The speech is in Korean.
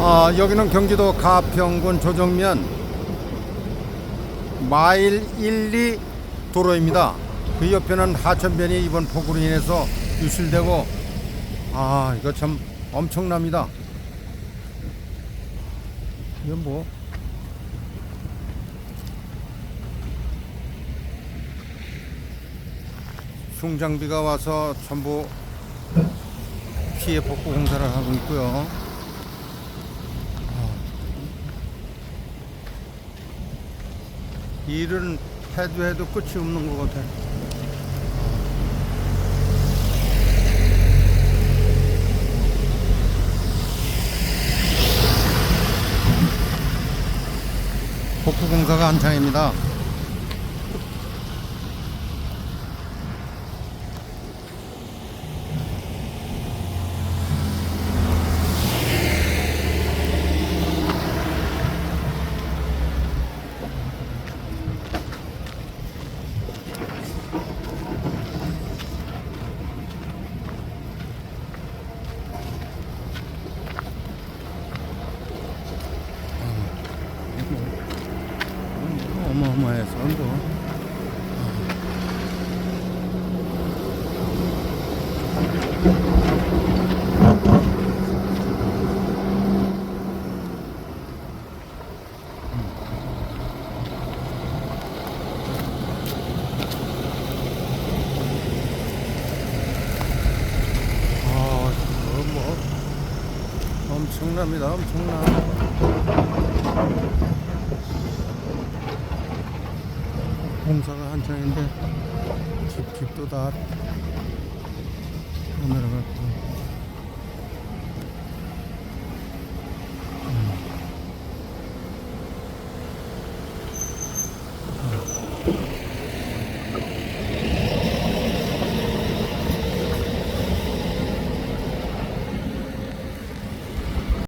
아, 여기는 경기도 가평군 조정면 마일 1, 2 도로입니다. 그 옆에는 하천변이 이번 폭우로 인해서 유실되고 아 이거 참 엄청납니다. 이건 뭐 흉장비가 와서 전부 피해 복구 공사를 하고 있고요. 일은 해도 해도 끝이 없는 것 같아. 복구 공사가 한창입니다. 어마어마해서 뭐. 아, 이거 뭐 엄청납니다, 엄청나. 공사가 한창인데 집, 집도 다 내려갔고